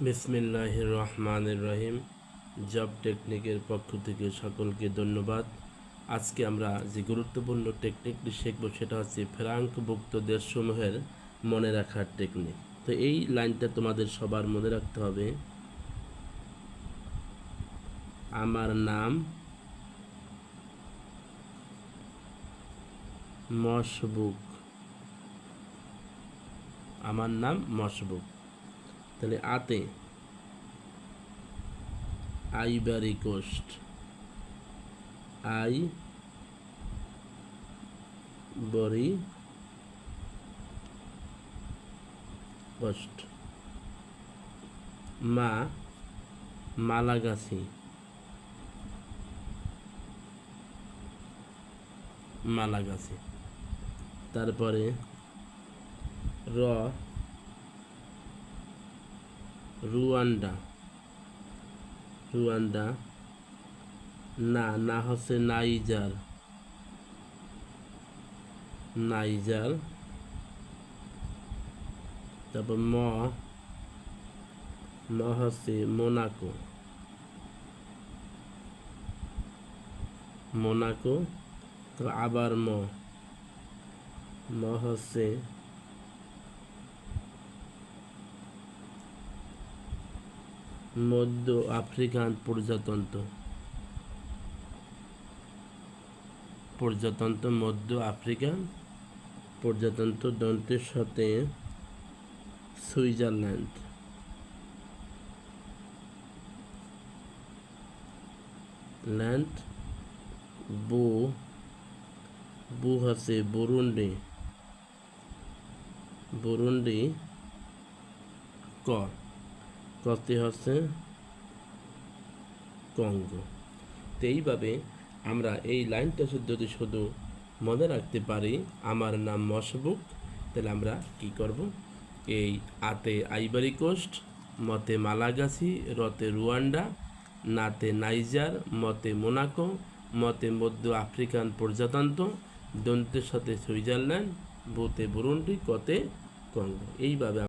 বিসমিল্লাহ রহমানের রহিম জব টেকনিকের পক্ষ থেকে সকলকে ধন্যবাদ। আজকে আমরা যে গুরুত্বপূর্ণ টেকনিকটি শিখব সেটা হচ্ছে ফ্রাঙ্কভুক্ত দেশসমূহের মনে রাখার টেকনিক। তো এই লাইনটা তোমাদের সবার মনে রাখতে হবে। আমার নাম মশবুক। আমার নাম মশবুক। তাহলে আতে আইবারি কোস্ট। Ivory Coast. মা মালাগাছি। মালাগাছি। তারপরে র রুয়ান্ডা রুয়ান্ডা না না হচ্ছে নাইজার নাইজার তারপর ম ম হচ্ছে মোনাকো মোনাকো তো আবার ম ম হচ্ছে মধ্য আফ্রিকান প্রজাতন্ত্র। প্রজাতন্ত্র মধ্য আফ্রিকান প্রজাতন্ত্র দন্তের সাথে সুইজারল্যান্ড। ল্যান্ড, বু বু হচ্ছে বুরুন্ডি। বুরুন্ডি, ক। কতে হচ্ছে কঙ্গো। তো এইভাবে আমরা এই লাইনটা যদি শুধু মনে রাখতে পারি, আমার নাম মশবুক, তাহলে আমরা কি করব? এই আতে আইবারি কোস্ট, মতে মালাগাছি, রতে রুয়ান্ডা, নাতে নাইজার, মতে মোনাকো, মতে মধ্য আফ্রিকান প্রজাতন্ত্র, দন্তের সাথে সুইজারল্যান্ড বুতে বুরুন্ডি, কতে কঙ্গো। এইভাবে